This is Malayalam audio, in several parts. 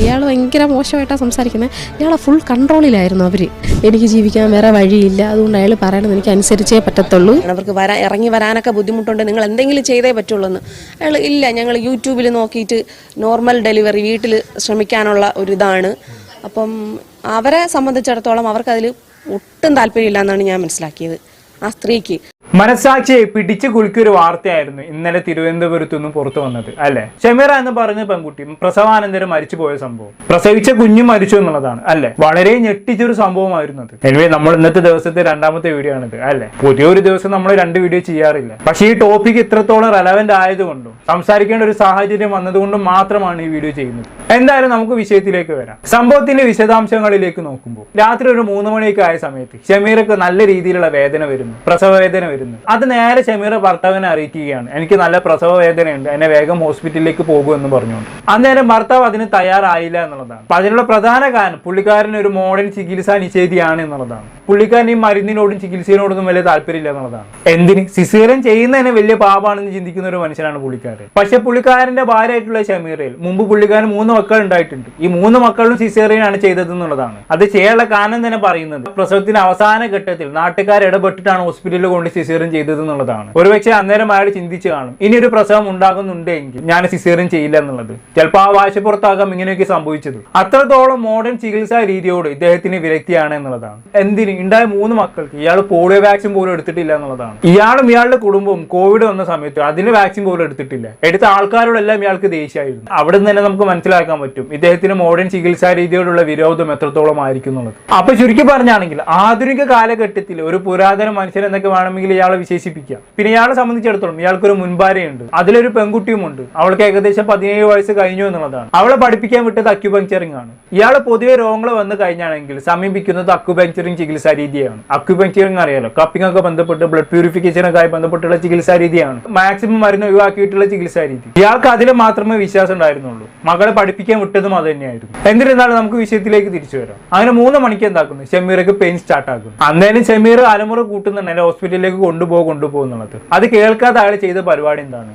ഇയാൾ ഭയങ്കര മോശമായിട്ടാണ് സംസാരിക്കുന്നത് ഇയാളെ ഫുൾ കൺട്രോളിലായിരുന്നു അവർ എനിക്ക് ജീവിക്കാൻ വേറെ വഴിയില്ല. അതുകൊണ്ട് അയാൾ പറയണത് എനിക്ക് അനുസരിച്ചേ പറ്റത്തുള്ളൂ. അവർക്ക് വരാൻ ഇറങ്ങി വരാനൊക്കെ ബുദ്ധിമുട്ടുണ്ട്. നിങ്ങൾ എന്തെങ്കിലും ചെയ്തേ പറ്റുള്ളൂ എന്ന് അയാൾ ഇല്ല ഞങ്ങൾ യൂട്യൂബിൽ നോക്കിയിട്ട് നോർമൽ ഡെലിവറി വീട്ടിൽ ശ്രമിക്കാനുള്ള ഒരു ഇതാണ് അപ്പം അവരെ സംബന്ധിച്ചിടത്തോളം അവർക്കതിൽ ഒട്ടും താല്പര്യമില്ല എന്നാണ് ഞാൻ മനസ്സിലാക്കിയത്. ആ സ്ത്രീക്ക്. മനസാക്ഷിയെ പിടിച്ചു കുലുക്കിയൊരു വാർത്തയായിരുന്നു ഇന്നലെ തിരുവനന്തപുരത്തു നിന്നും പുറത്തു വന്നത് അല്ലെ? ഷമീറ എന്ന് പറഞ്ഞ പെൺകുട്ടി പ്രസവാനന്തരം മരിച്ചു പോയ സംഭവം. പ്രസവിച്ച കുഞ്ഞു മരിച്ചു എന്നുള്ളതാണ് അല്ലെ? വളരെ ഞെട്ടിച്ചൊരു സംഭവമായിരുന്നു അത്. എനിവേ നമ്മൾ ഇന്നത്തെ ദിവസത്തെ രണ്ടാമത്തെ വീഡിയോ ആണിത് അല്ലെ? പുതിയൊരു ദിവസം നമ്മൾ രണ്ട് വീഡിയോ ചെയ്യാറില്ല. പക്ഷേ ഈ ടോപ്പിക് ഇത്രത്തോളം റെലവെന്റ് ആയതുകൊണ്ടും സംസാരിക്കേണ്ട ഒരു സാഹചര്യം വന്നതുകൊണ്ടും മാത്രമാണ് ഈ വീഡിയോ ചെയ്യുന്നത്. എന്തായാലും നമുക്ക് വിഷയത്തിലേക്ക് വരാം. സംഭവത്തിന്റെ വിശദാംശങ്ങളിലേക്ക് നോക്കുമ്പോൾ രാത്രി ഒരു മൂന്ന് മണിയൊക്കെ ആയ സമയത്ത് ഷമീറക്ക് നല്ല രീതിയിലുള്ള വേദന വരുന്നു പ്രസവ വേദന വരുന്നു. അത് നേരെ ചെമീറ ഭർത്താവിനെ അറിയിക്കുകയാണ്. എനിക്ക് നല്ല പ്രസവ വേദനയുണ്ട്. എന്നെ വേഗം ഹോസ്പിറ്റലിലേക്ക് പോകുമെന്ന് പറഞ്ഞുകൊണ്ട്. അന്നേരം ഭർത്താവ് അതിന് തയ്യാറായില്ല എന്നുള്ളതാണ്. അതിനുള്ള പ്രധാന കാരണം പുള്ളിക്കാരൻ ഒരു മോഡേൺ ചികിത്സാ നിഷേധിയാണ് എന്നുള്ളതാണ്. പുള്ളിക്കാരൻ ഈ മരുന്നിനോടും ചികിത്സയോടൊന്നും വലിയ താല്പര്യമില്ല എന്നുള്ളതാണ്. എന്തിന്? സിസേറിയൻ ചെയ്യുന്നതിന് വലിയ പാപാണെന്ന് ചിന്തിക്കുന്ന ഒരു മനുഷ്യനാണ് പുള്ളിക്കാരൻ. പക്ഷെ പുള്ളിക്കാരന്റെ ഭാര്യയായിട്ടുള്ള ഷമീറയിൽ മുമ്പ് പുള്ളിക്കാരൻ മൂന്ന് മക്കൾ ഉണ്ടായിട്ടുണ്ട് ഈ മൂന്ന് മക്കളും സിസേറിയൻ ആണ് ചെയ്തത് എന്നുള്ളതാണ്. അത് ചെയ്യാനുള്ള കാരണം തന്നെ പറയുന്നത് പ്രസവത്തിന് അവസാന ഘട്ടത്തിൽ നാട്ടുകാർ ഇടപെട്ടിട്ടാണ് ഹോസ്പിറ്റലിൽ കൊണ്ട് സിസേറിയൻ ചെയ്തത് എന്നുള്ളതാണ്. ഒരുപക്ഷെ അന്നേരം അയാൾ ചിന്തിച്ചു കാണും ഇനി ഒരു പ്രസവം ഉണ്ടാകുന്നുണ്ടെങ്കിൽ ഞാൻ സിസേറിയൻ ചെയ്യില്ല എന്നുള്ളത്. ചിലപ്പോൾ ആ വാശപ്പുറത്താകാം ഇങ്ങനെയൊക്കെ സംഭവിച്ചത്. അത്രത്തോളം മോഡേൺ ചികിത്സാ രീതിയോട് ഇദ്ദേഹത്തിന് വിരക്തിയാണ് എന്നുള്ളതാണ്. എന്തിന്? ഉണ്ടായ മൂന്ന് മക്കൾക്ക് ഇയാൾ പോളിയോ വാക്സിൻ പോലും എടുത്തിട്ടില്ല എന്നുള്ളതാണ്. ഇയാളും ഇയാളുടെ കുടുംബവും കോവിഡ് വന്ന സമയത്ത് അതിന് വാക്സിൻ പോലും എടുത്തിട്ടില്ല. എടുത്ത ആൾക്കാരോടെല്ലാം ഇയാൾക്ക് ദേഷ്യമായിരുന്നു. അവിടെ നിന്ന് തന്നെ നമുക്ക് മനസ്സിലാക്കാൻ പറ്റും ഇദ്ദേഹത്തിന് മോഡേൺ ചികിത്സാ രീതിയോടുള്ള വിരോധം എത്രത്തോളം ആയിരിക്കും എന്നുള്ളത്. അപ്പൊ ചുരുക്കി പറഞ്ഞാണെങ്കിൽ ആധുനിക കാലഘട്ടത്തിൽ ഒരു പുരാതന മനുഷ്യൻ എന്നൊക്കെ വേണമെങ്കിൽ ഇയാളെ വിശേഷിപ്പിക്കാം. പിന്നെ ഇയാളെ സംബന്ധിച്ചിടത്തോളം ഇയാൾക്കൊരു മുൻപാരയുണ്ട്. അതിലൊരു പെൺകുട്ടിയുമുണ്ട്. അവൾക്ക് ഏകദേശം പതിനേഴ് വയസ്സ് കഴിഞ്ഞു എന്നുള്ളതാണ്. അവളെ പഠിപ്പിക്കാൻ വിട്ടത് അക്യുപഞ്ചറിംഗ് ആണ്. ഇയാൾ പൊതുവെ രോഗങ്ങൾ വന്നു കഴിഞ്ഞാണെങ്കിൽ സമീപിക്കുന്നത് അക്യുപഞ്ചറിംഗ് ചികിത്സാ രീതിയാണ്. അക്യുപങ്ചറിംഗ് അറിയാലോ? കപ്പിംഗ് ഒക്കെ ബന്ധപ്പെട്ട് ബ്ലഡ് പ്യൂരിഫിക്കേഷനൊക്കെ ബന്ധപ്പെട്ടുള്ള ചികിത്സാ രീതിയാണ്. മാക്സിമം മരുന്ന് ഒഴിവാക്കിയിട്ടുള്ള ചികിത്സാ രീതി. ഇയാൾക്ക് അതിൽ മാത്രമേ വിശ്വാസം ഉണ്ടായിരുന്നുള്ളൂ. മകളെ പഠിപ്പിക്കാൻ വിട്ടതും അത് തന്നെയായിരുന്നു. എന്നിരുന്നാലും നമുക്ക് വിഷയത്തിലേക്ക് തിരിച്ചു വരാം. അങ്ങനെ മൂന്ന് മണിക്ക് എന്താക്കുന്നു? ഷമീർക്ക് പെയിൻ സ്റ്റാർട്ട് ആക്കുന്നു അന്നേരം ഷമീർ അലമുറ കൂട്ടുന്നുണ്ട്. ഹോസ്പിറ്റലിലേക്ക് കൊണ്ടുപോകും കൊണ്ടുപോകുന്നുള്ളത്. അത് കേൾക്കാതെ അയാൾ ചെയ്ത പരിപാടി എന്താണ്?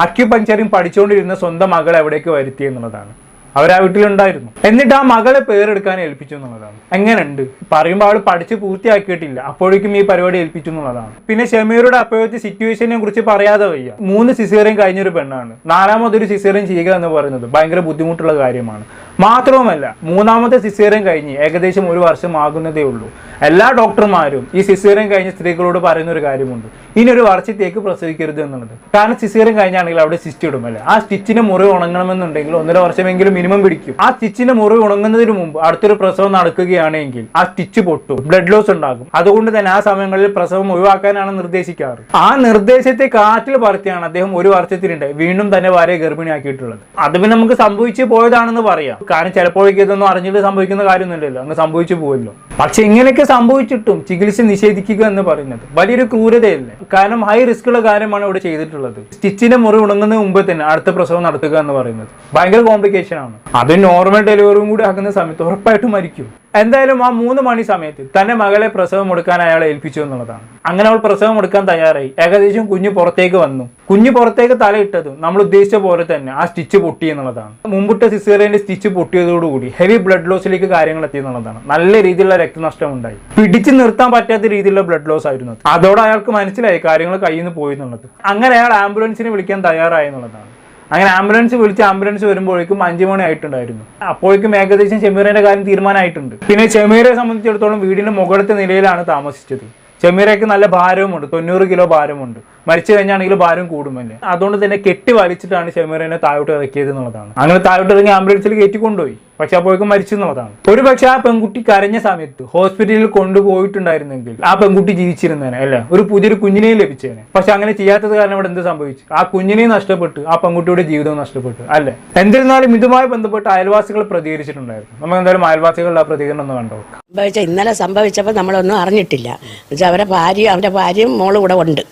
അക്യുപങ്ചറിങ് പഠിച്ചുകൊണ്ടിരുന്ന സ്വന്തം മകൾ എവിടേക്ക് വരുത്തി എന്നുള്ളതാണ്. അവർ ആ വീട്ടിലുണ്ടായിരുന്നു. എന്നിട്ട് ആ മകളെ പേരെടുക്കാൻ ഏൽപ്പിച്ചു എന്നുള്ളതാണ്. എങ്ങനെയുണ്ട്? പറയുമ്പോൾ അവൾ പഠിച്ച് പൂർത്തിയാക്കിയിട്ടില്ല. അപ്പോഴേക്കും ഈ പരിപാടി ഏൽപ്പിച്ചു എന്നുള്ളതാണ്. പിന്നെ ഷമീറുടെ അപ്പോഴത്തെ സിറ്റുവേഷനെ കുറിച്ച് പറയാതെ വയ്യ. മൂന്ന് സിസേറിയൻ കഴിഞ്ഞൊരു പെണ്ണാണ്. നാലാമതൊരു സിസേറിയൻ ചെയ്യുക എന്ന് പറയുന്നത് ഭയങ്കര ബുദ്ധിമുട്ടുള്ള കാര്യമാണ്. മാത്രവുമല്ല മൂന്നാമത്തെ സിസേറിയൻ കഴിഞ്ഞ് ഏകദേശം ഒരു വർഷം ആകുന്നതേ ഉള്ളൂ. എല്ലാ ഡോക്ടർമാരും ഈ സിസേറിയൻ കഴിഞ്ഞ സ്ത്രീകളോട് പറയുന്ന ഒരു കാര്യമുണ്ട്. ഇനി ഒരു വർഷത്തേക്ക് പ്രസവിക്കരുത് എന്നുള്ളത്. കാരണം സിസേറിയൻ കഴിഞ്ഞാണെങ്കിൽ അവിടെ സ്റ്റിച്ച് ഇടും ആ സ്റ്റിച്ചിന്റെ മുറി ഉണങ്ങണമെന്നുണ്ടെങ്കിൽ ഒന്നര വർഷമെങ്കിലും മിനിമം പിടിക്കും. ആ സ്റ്റിച്ചിന്റെ മുറി ഉണങ്ങുന്നതിന് മുമ്പ് അടുത്തൊരു പ്രസവം നടക്കുകയാണെങ്കിൽ ആ സ്റ്റിച്ച് പൊട്ടും ബ്ലഡ് ലോസ് ഉണ്ടാകും. അതുകൊണ്ട് തന്നെ ആ സമയങ്ങളിൽ പ്രസവം ഒഴിവാക്കാനാണ് നിർദ്ദേശിക്കാറ്. ആ നിർദ്ദേശത്തെ കാറ്റിൽ പറത്തിയാണ് അദ്ദേഹം ഒരു വർഷത്തിനുണ്ട് വീണ്ടും തന്നെ ഭാര്യ ഗർഭിണിയാക്കിയിട്ടുള്ളത്. അത് പിന്നെ നമുക്ക് സംഭവിച്ചു പോയതാണെന്ന് പറയാം. കാരണം ചിലപ്പോഴേക്ക് ഇതൊന്നും അറിഞ്ഞിട്ട് സംഭവിക്കുന്ന കാര്യമൊന്നുമില്ലല്ലോ. അങ്ങ് സംഭവിച്ചു പോകുമല്ലോ പക്ഷെ ഇങ്ങനെയൊക്കെ സംഭവിച്ചിട്ടും ചികിത്സ നിഷേധിക്കുക എന്ന് പറയുന്നത് വലിയൊരു ക്രൂരതയല്ലേ? കാരണം ഹൈ റിസ്ക് ഉള്ള കാര്യമാണ് ഇവിടെ ചെയ്തിട്ടുള്ളത്. സ്റ്റിച്ചിന്റെ മുറി ഉണങ്ങുന്നതിന് മുമ്പ് തന്നെ അടുത്ത പ്രസവം നടത്തുക എന്ന് പറയുന്നത്. ഭയങ്കര കോംപ്ലിക്കേഷൻ ആണ്. അത് നോർമൽ ഡെലിവറിയും കൂടി ആക്കുന്ന സമയത്ത് ഉറപ്പായിട്ടും മരിക്കും. എന്തായാലും ആ മൂന്ന് മണി സമയത്ത് തന്റെ മകളെ പ്രസവം എടുക്കാൻ അയാളെ ഏൽപ്പിച്ചു എന്നുള്ളതാണ്. അങ്ങനെ അവൾ പ്രസവം കൊടുക്കാൻ തയ്യാറായി. ഏകദേശം കുഞ്ഞ് പുറത്തേക്ക് വന്നു. കുഞ്ഞ് പുറത്തേക്ക് തലയിട്ടതും നമ്മൾ ഉദ്ദേശിച്ച പോലെ തന്നെ ആ സ്റ്റിച്ച് പൊട്ടി എന്നുള്ളതാണ്. മുമ്പിട്ട് സിസേറിയന്റെ സ്റ്റിച്ച് പൊട്ടിയതോടുകൂടി ഹെവി ബ്ലഡ് ലോസിലേക്ക് കാര്യങ്ങൾ എത്തി എന്നുള്ളതാണ്. നല്ല രീതിയിലുള്ള രക്തനഷ്ടം ഉണ്ടായി പിടിച്ചു നിർത്താൻ പറ്റാത്ത രീതിയിലുള്ള ബ്ലഡ് ലോസ് ആയിരുന്നു അത്. അതോടെ അയാൾക്ക് മനസ്സിലായി കാര്യങ്ങൾ കയ്യിൽ നിന്ന് പോയി എന്നുള്ളത്. അങ്ങനെ അയാൾ ആംബുലൻസിനെ വിളിക്കാൻ തയ്യാറായി എന്നുള്ളതാണ്. അങ്ങനെ ആംബുലൻസ് വിളിച്ച് ആംബുലൻസ് വരുമ്പോഴേക്കും അഞ്ചു മണി ആയിട്ടുണ്ടായിരുന്നു. അപ്പോഴേക്കും ഏകദേശം ചെമീറിന്റെ കാര്യം തീരുമാനമായിട്ടുണ്ട്. പിന്നെ ചെമീറയെ സംബന്ധിച്ചിടത്തോളം വീടിന്റെ മുകളിലത്തെ നിലയിലാണ് താമസിച്ചത്. ചെമീറയ്ക്ക് നല്ല ഭാരവുമുണ്ട്. തൊണ്ണൂറ് കിലോ ഭാരമുണ്ട് മരിച്ചു കഴിഞ്ഞാണെങ്കിൽ ഭാരം കൂടുമല്ലേ അതുകൊണ്ട് തന്നെ കെട്ടി വലിച്ചിട്ടാണ് ഷമീറിനെ താഴോട്ട് ഇറക്കിയത് എന്നുള്ളതാണ്. അങ്ങനെ താഴോട്ട് ഇറങ്ങി ആംബുലൻസിൽ കയറ്റി കൊണ്ടുപോയി പക്ഷെ അപ്പോഴേക്കും മരിച്ചു എന്നുള്ളതാണ്. ഒരു പക്ഷെ ആ പെൺകുട്ടി കരഞ്ഞ സമയത്ത് ഹോസ്പിറ്റലിൽ കൊണ്ടുപോയിട്ടുണ്ടായിരുന്നെങ്കിൽ ആ പെൺകുട്ടി ജീവിച്ചിരുന്നേനെ അല്ല? ഒരു പുതിയൊരു കുഞ്ഞിനെയും ലഭിച്ചേനെ. പക്ഷെ അങ്ങനെ ചെയ്യാത്തത് കാരണം ഇവിടെ എന്ത് സംഭവിച്ചു? ആ കുഞ്ഞിനെയും നഷ്ടപ്പെട്ടു ആ പെൺകുട്ടിയുടെ ജീവിതവും നഷ്ടപ്പെട്ടു അല്ലേ? എന്നിരുന്നാലും ഇതുമായി ബന്ധപ്പെട്ട് അയൽവാസികൾ പ്രതികരിച്ചിട്ടുണ്ടായിരുന്നു. നമുക്ക് എന്തായാലും അയൽവാസികളുടെ ആ പ്രതികരണം ഒന്ന് കണ്ടോ സംഭവിച്ച ഇന്നലെ സംഭവിച്ചപ്പോൾ നമ്മളൊന്നും അറിഞ്ഞിട്ടില്ല. എന്നുവെച്ചാൽ അവരെ ഭാര്യ അവരുടെ ഭാര്യയും മോളും ഇവിടെ ഉണ്ട്.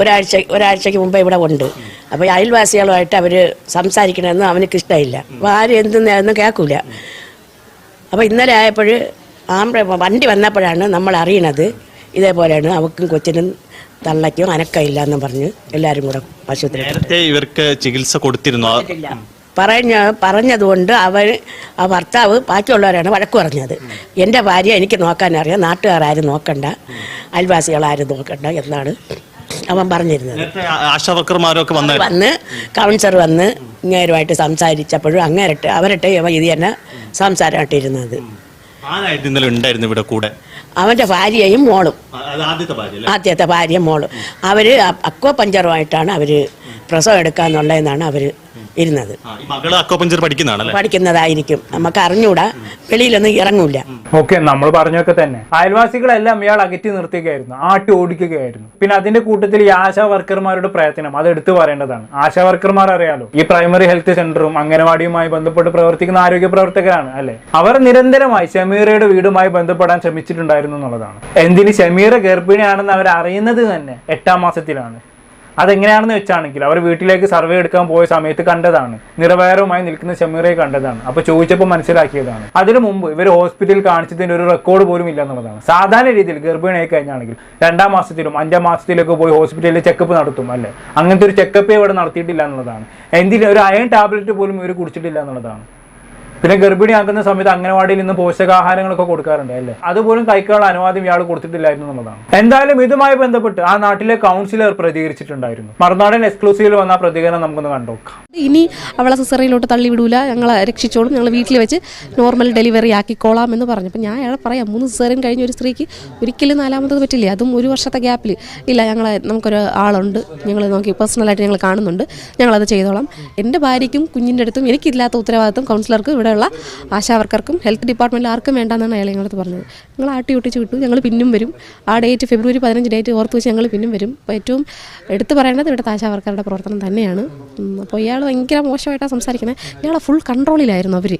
ഒരാഴ്ച ഒരാഴ്ചയ്ക്ക് മുമ്പേ ഇവിടെ ഉണ്ട്. അപ്പോൾ അയൽവാസികളുമായിട്ട് അവർ സംസാരിക്കണമെന്ന് അവനക്ക് ഇഷ്ടമില്ല. ഭാര്യ എന്തെന്ന് കേൾക്കൂല. അപ്പോൾ ഇന്നലെ ആയപ്പോൾ ആമ്പ്ര വണ്ടി വന്നപ്പോഴാണ് നമ്മൾ അറിയണത് ഇതേപോലെയാണ് അവക്കും കൊച്ചിനും തള്ളയ്ക്കും അനക്കമില്ല എന്ന് പറഞ്ഞ് എല്ലാവരും കൂടെ ആശുപത്രി നേരത്തെ ഇവർക്ക് ചികിത്സ കൊടുത്തിരുന്നു? പറഞ്ഞ പറഞ്ഞതുകൊണ്ട് അവൻ ആ ഭർത്താവ് ബാക്കിയുള്ളവരാണ് വഴക്ക് പറഞ്ഞത്. എന്റെ ഭാര്യ എനിക്ക് നോക്കാനറിയാം. നാട്ടുകാരും നോക്കണ്ട. അയൽവാസികളാരും നോക്കണ്ട എന്നാണ് അവൻ പറഞ്ഞിരുന്നത്. ആശാവർക്കർമാരൊക്കെ വന്ന് കൗൺസിലർ വന്ന് ഇങ്ങേരുമായിട്ട് സംസാരിച്ചപ്പോഴും അങ്ങേരട്ട് അവരട്ടെ ഇവ ഇത് തന്നെ സംസാരമായിട്ടിരുന്നത്. ഉണ്ടായിരുന്നു ഇവിടെ കൂടെ? അവന്റെ ഭാര്യയും മോളും. ആദ്യത്തെ ഭാര്യ മോളും. അവർ അക്വ പഞ്ചറുമായിട്ടാണ് അവർ പ്രസവം എടുക്കാന്നുള്ളതെന്നാണ് അവർ ഇരുന്നത്. പഠിക്കുന്നതാണല്ലേ? പഠിക്കുന്നതായിരിക്കും. നമുക്ക് അറിഞ്ഞൂടാ വെളിയിലൊന്നും ഇറങ്ങൂല ഓക്കെ നമ്മൾ പറഞ്ഞൊക്കെ തന്നെ. അയൽവാസികളെല്ലാം ഇയാൾ അകറ്റി നിർത്തുകയായിരുന്നു. ആട്ടി ഓടിക്കുകയായിരുന്നു. പിന്നെ അതിന്റെ കൂട്ടത്തിൽ ഈ ആശാ വർക്കർമാരുടെ പ്രയത്നം അത് എടുത്തു പറയേണ്ടതാണ്. ആശാ വർക്കർമാർ അറിയാലോ ഈ പ്രൈമറി ഹെൽത്ത് സെന്ററും അംഗനവാടിയുമായി ബന്ധപ്പെട്ട് പ്രവർത്തിക്കുന്ന ആരോഗ്യ പ്രവർത്തകരാണ് അല്ലെ? അവർ നിരന്തരമായി ഷമീറയുടെ വീടുമായി ബന്ധപ്പെടാൻ ശ്രമിച്ചിട്ടുണ്ടായിരുന്നു എന്നുള്ളതാണ്. എന്തിന് ഷമീറ ഗർഭിണിയാണെന്ന് അവർ അറിയുന്നത് തന്നെ എട്ടാം മാസത്തിലാണ്. അതെങ്ങനെയാണെന്ന് വെച്ചാണെങ്കിൽ അവർ വീട്ടിലേക്ക് സർവേ എടുക്കാൻ പോയ സമയത്ത് കണ്ടതാണ്. നിറവയറുമായി നിൽക്കുന്ന ഷമീറയെ കണ്ടതാണ്. അപ്പൊ ചോദിച്ചപ്പോൾ മനസ്സിലാക്കിയതാണ്. അതിനു മുമ്പ് ഇവർ ഹോസ്പിറ്റലിൽ കാണിച്ചതിന് ഒരു റെക്കോർഡ് പോലും ഇല്ല എന്നുള്ളതാണ്. സാധാരണ രീതിയിൽ ഗർഭിണിയായി കഴിഞ്ഞാണെങ്കിൽ രണ്ടാം മാസത്തിലും അഞ്ചാം മാസത്തിലൊക്കെ പോയി ഹോസ്പിറ്റലിൽ ചെക്കപ്പ് നടത്തും അല്ലേ? അങ്ങനത്തെ ഒരു ചെക്കപ്പ് ഇവിടെ നടത്തിയിട്ടില്ല എന്നുള്ളതാണ്. എന്തിനും? ഒരു അയൺ ടാബ്ലറ്റ് പോലും ഇവർ കുടിച്ചിട്ടില്ല എന്നുള്ളതാണ്. പിന്നെ ഗർഭിണിയാക്കുന്ന സമയത്ത് അംഗനവാടിയിൽ നിന്ന് പോഷകാഹാരങ്ങളൊക്കെ കൊടുക്കാറുണ്ട് അല്ലേ? അതുപോലും കഴിക്കാനുള്ള അനുവാദം ഇയാൾ കൊടുത്തിട്ടില്ലായിരുന്നു എന്നുള്ളതാണ്. എന്തായാലും ഇതുമായി ബന്ധപ്പെട്ട് ആ നാട്ടിലെ കൗൺസിലർ പ്രതികരിച്ചിട്ടുണ്ടായിരുന്നു. മറുനാടൻ എക്സ്ക്ലൂസീവിൽ വന്ന പ്രതികരണം നമുക്കൊന്ന് കണ്ടുനോക്കാം ഇനി അവളെ സിസറിയിലോട്ട് തള്ളി വിടൂല ഞങ്ങളെ രക്ഷിച്ചോളും ഞങ്ങൾ വീട്ടിൽ വെച്ച് നോർമൽ ഡെലിവറി ആക്കിക്കോളാം എന്ന് പറഞ്ഞു അപ്പം ഞാൻ അയാളെ പറയാം മൂന്ന് സിസറിൻ കഴിഞ്ഞ ഒരു സ്ത്രീക്ക് ഒരിക്കലും നാലാമത്തത് പറ്റില്ല? അതും ഒരു വർഷത്തെ ഗ്യാപ്പിൽ ഇല്ല ഞങ്ങളെ നമുക്കൊരു ആളുണ്ട്. ഞങ്ങൾ നോക്കി പേഴ്സണലായിട്ട് ഞങ്ങൾ കാണുന്നുണ്ട്. ഞങ്ങളത് ചെയ്തോളാം. എന്റെ ഭാര്യയ്ക്കും കുഞ്ഞിന്റെ അടുത്തും എനിക്കില്ലാത്ത ഉത്തരവാദിത്വം കൗൺസിലർക്കും ഇവിടെയുള്ള ആശാവർക്കർക്കും ഹെൽത്ത് ഡിപ്പാർട്ട്മെന്റിൽ ആർക്കും വേണ്ടെന്നാണ് അയാൾ ഞങ്ങളടുത്ത് പറഞ്ഞത്. ഞങ്ങൾ ആട്ടി ഒട്ടിച്ച് വിട്ടു ഞങ്ങൾ പിന്നും വരും. ആ ഡേറ്റ് ഫെബ്രുവരി പതിനഞ്ച് ഡേറ്റ് ഓർത്ത് വെച്ച് ഞങ്ങൾ പിന്നും വരും. അപ്പോൾ ഏറ്റവും എടുത്തു പറയേണ്ടത് ഇവിടുത്തെ ആശാവർക്കറുടെ പ്രവർത്തനം തന്നെയാണ്. അപ്പോൾ ഇയാൾ ഭയങ്കര മോശമായിട്ടാണ് സംസാരിക്കുന്നത്. ഇയാളെ ഫുൾ കൺട്രോളിലായിരുന്നു അവർ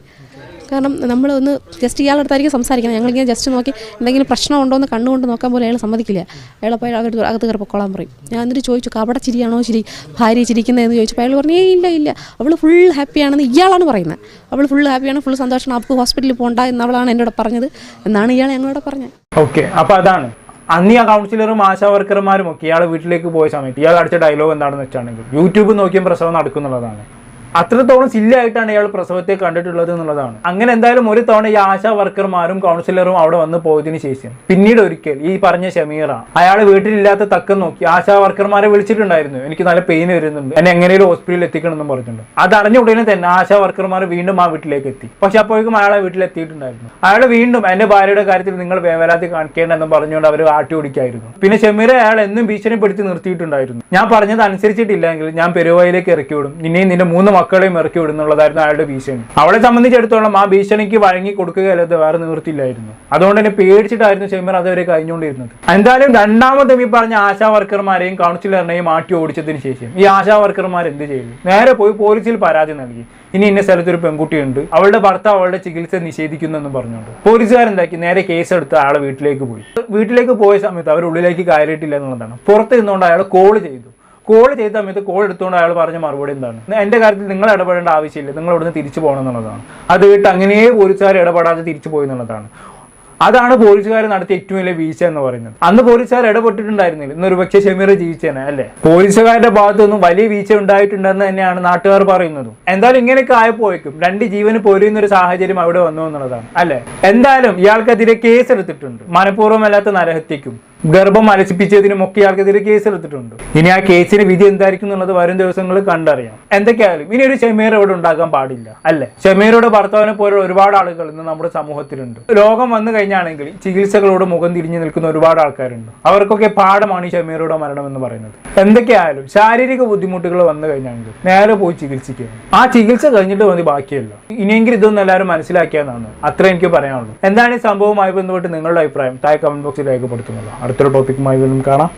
കാരണം നമ്മൾ ഒന്ന് ജസ്റ്റ് ഇയാളുടെ അടുത്തായിരിക്കും സംസാരിക്കുന്നത് ഞങ്ങളിങ്ങനെ ജസ്റ്റ് നോക്കി എന്തെങ്കിലും പ്രശ്നമുണ്ടോ എന്ന് കണ്ണുകൊണ്ട് നോക്കാൻ പോലും അയാൾ സമ്മതിക്കില്ല. അയാൾ അപ്പോൾ അകത്ത് അകത്ത് കയറി പൊക്കോളാൻ പറയും. ഞാൻ എന്നിട്ട് ചോദിച്ചു കപട ചിരിയാണോ ചിരി? ഭാര്യ ചിരിക്കുന്നതെന്ന് ചോദിച്ചപ്പോൾ അയാൾ പറഞ്ഞു ഇല്ല ഇല്ല. അവൾ ഫുൾ ഹാപ്പിയാണെന്ന് ഇയാളാണ് പറയുന്നത്. അവൾ ഫുൾ ഹാപ്പിയാണ് ഫുൾ സന്തോഷമാണ്. അവൾക്ക് ഹോസ്പിറ്റലിൽ പോകണ്ട എന്നവളാണ് എന്നോട് പറഞ്ഞത്. എന്നാണ് ഇയാൾ ഞങ്ങളോട് പറഞ്ഞത്. ഓക്കെ അപ്പോൾ അതാണ്. അന്ന് ആ കൗൺസിലറും ആശാ വർക്കർമാരും ഒക്കെ ഇയാൾ വീട്ടിലേക്ക് പോയ സമയത്ത് ഇയാൾ അടിച്ച ഡയലോഗ് എന്താണെന്ന് വെച്ചാണെങ്കിൽ യൂട്യൂബ് നോക്കിയും പ്രസവം നടക്കുന്നുള്ളതാണ്. അത്രത്തോളം സില്ലായിട്ടാണ് ഇയാൾ പ്രസവത്തെ കണ്ടിട്ടുള്ളത് എന്നുള്ളതാണ്. അങ്ങനെ എന്തായാലും ഒരു തവണ ഈ ആശാ വർക്കർമാരും കൗൺസിലറും അവിടെ വന്ന് പോയതിനു ശേഷം പിന്നീട് ഒരിക്കൽ ഈ പറഞ്ഞ ഷമീറ അയാൾ വീട്ടിലില്ലാത്ത തക്കം നോക്കി ആശാ വർക്കർമാരെ വിളിച്ചിട്ടുണ്ടായിരുന്നു. എനിക്ക് നല്ല പെയിൻ വരുന്നുണ്ട്. എന്നെ എങ്ങനെയും ഹോസ്പിറ്റലിൽ എത്തിക്കണം എന്നും പറഞ്ഞിട്ടുണ്ട്. അത് അറിഞ്ഞ ഉടനെ തന്നെ ആശാ വർക്കർമാർ വീണ്ടും ആ വീട്ടിലേക്ക് എത്തി. പക്ഷെ അപ്പോഴേക്കും അയാളെ വീട്ടിലെത്തിയിട്ടുണ്ടായിരുന്നു. അയാൾ വീണ്ടും എന്റെ ഭാര്യയുടെ കാര്യത്തിൽ നിങ്ങൾ വേവലാതി കാണിക്കേണ്ടെന്ന് പറഞ്ഞുകൊണ്ട് അവർ ആട്ടി ഓടിക്കായിരുന്നു. പിന്നെ ഷമീറ അയാൾ എന്നും ഭീഷണിപ്പെടുത്തി നിർത്തിയിട്ടുണ്ടായിരുന്നു. ഞാൻ പറഞ്ഞത് അനുസരിച്ചിട്ടില്ലെങ്കിൽ ഞാൻ പെരുവായിലേക്ക് ഇറക്കി വിടും. നിന്നെയും നിന്റെ മൂന്ന് മക്കളെയും ഇറക്കി വിടുന്നുള്ളതായിരുന്നു അയാളുടെ ഭീഷണി. അവളെ സംബന്ധിച്ചിടത്തോളം ആ ഭീഷണിക്ക് വഴങ്ങി കൊടുക്കുകയല്ലാതെ വേറെ നിവൃത്തിയില്ലായിരുന്നു. അതുകൊണ്ട് തന്നെ പേടിച്ചിട്ടായിരുന്നു ഷമീർ അതുവരെ കഴിഞ്ഞുകൊണ്ടിരുന്നത്. എന്തായാലും രണ്ടാമതും ഈ പറഞ്ഞ ആശാ വർക്കർമാരെയും കൗൺസിലറിനെയും മാറ്റി ഓടിച്ചതിന് ശേഷം ഈ ആശാ വർക്കർമാർ എന്ത് ചെയ്തു? നേരെ പോയി പോലീസിൽ പരാതി നൽകി. ഇനി ഇന്ന സ്ഥലത്ത് ഒരു പെൺകുട്ടിയുണ്ട്. അവളുടെ ഭർത്താവ് അവളുടെ ചികിത്സ നിഷേധിക്കുന്നു എന്ന് പറഞ്ഞുകൊണ്ട് പോലീസുകാരെന്താക്കി നേരെ കേസെടുത്ത് അയാളെ വീട്ടിലേക്ക് പോയി. വീട്ടിലേക്ക് പോയ സമയത്ത് അവർ ഉള്ളിലേക്ക് കയറിയിട്ടില്ല എന്നുള്ളതാണ്. പുറത്ത് നിന്നുകൊണ്ട് അയാൾ കോൾ ചെയ്തു. കോൾ ചെയ്ത സമയത്ത് കോൾ എടുത്തുകൊണ്ട് അയാൾ പറഞ്ഞ മറുപടി എന്താണ്? എന്റെ കാര്യത്തിൽ നിങ്ങൾ ഇടപെടേണ്ട ആവശ്യമില്ല. നിങ്ങൾ ഇവിടുന്ന് തിരിച്ചു പോകണം എന്നുള്ളതാണ് അത് കേട്ട് അങ്ങനെ പോലീസുകാർ ഇടപെടാതെ തിരിച്ചു പോയി എന്നുള്ളതാണ് അതാണ് പോലീസുകാർ നടത്തിയ ഏറ്റവും വലിയ വീഴ്ച എന്ന് പറയുന്നത്. അന്ന് പോലീസുകാർ ഇടപെട്ടിട്ടുണ്ടായിരുന്നില്ല. ഇന്നൊരു പക്ഷേ ഷമീർ ജീവിച്ചേനെ അല്ലേ? പോലീസുകാരുടെ ഭാഗത്തുനിന്നും വലിയ വീഴ്ച ഉണ്ടായിട്ടുണ്ടെന്ന് തന്നെയാണ് നാട്ടുകാർ പറയുന്നത്. എന്തായാലും ഇങ്ങനെയൊക്കെ ആയപ്പോഴേക്കും രണ്ട് ജീവന് പോരുന്ന ഒരു സാഹചര്യം അവിടെ വന്നു എന്നുള്ളതാണ് അല്ലെ? എന്തായാലും ഇയാൾക്കെതിരെ കേസ് എടുത്തിട്ടുണ്ട് മനഃപൂർവമല്ലാത്ത നരഹത്യക്കും ഗർഭം അലസിപ്പിച്ചതിനും ഒക്കെ ആൾക്കെതിരെ കേസെടുത്തിട്ടുണ്ട്. ഇനി ആ കേസിന് വിധി എന്തായിരിക്കും എന്നുള്ളത് വരും ദിവസങ്ങൾ കണ്ടറിയാം എന്തൊക്കെയായാലും ഇനി ഒരു ഷമീർ ഇവിടെ ഉണ്ടാക്കാൻ പാടില്ല അല്ലെ? ഷമീറുടെ ഭർത്താവിനെ പോലെ ഒരുപാട് ആളുകൾ ഇന്ന് നമ്മുടെ സമൂഹത്തിലുണ്ട്. രോഗം വന്നു കഴിഞ്ഞാണെങ്കിൽ ചികിത്സകളോട് മുഖം തിരിഞ്ഞു നിൽക്കുന്ന ഒരുപാട് ആൾക്കാരുണ്ട്. അവർക്കൊക്കെ പാഠമാണ് ഈ ഷമീറുടെ മരണം എന്ന് പറയുന്നത്. എന്തൊക്കെയായാലും ശാരീരിക ബുദ്ധിമുട്ടുകൾ വന്നു കഴിഞ്ഞാണെങ്കിൽ നേരെ പോയി ചികിത്സിക്കുക. ആ ചികിത്സ കഴിഞ്ഞിട്ട് മതി ബാക്കിയല്ല. ഇനിയെങ്കിലും ഇതൊന്നും എല്ലാവരും മനസ്സിലാക്കിയെന്നാണ് അത്ര എനിക്ക് പറയാനുള്ളൂ. എന്താണ് ഈ സംഭവവുമായി ബന്ധപ്പെട്ട് നിങ്ങളുടെ അഭിപ്രായം? താഴെ കമന്റ് ബോക്സിൽ രേഖപ്പെടുത്തുന്നത് അടുത്തൊരു ടോപ്പിക്കുമായി വീണ്ടും കാണാം.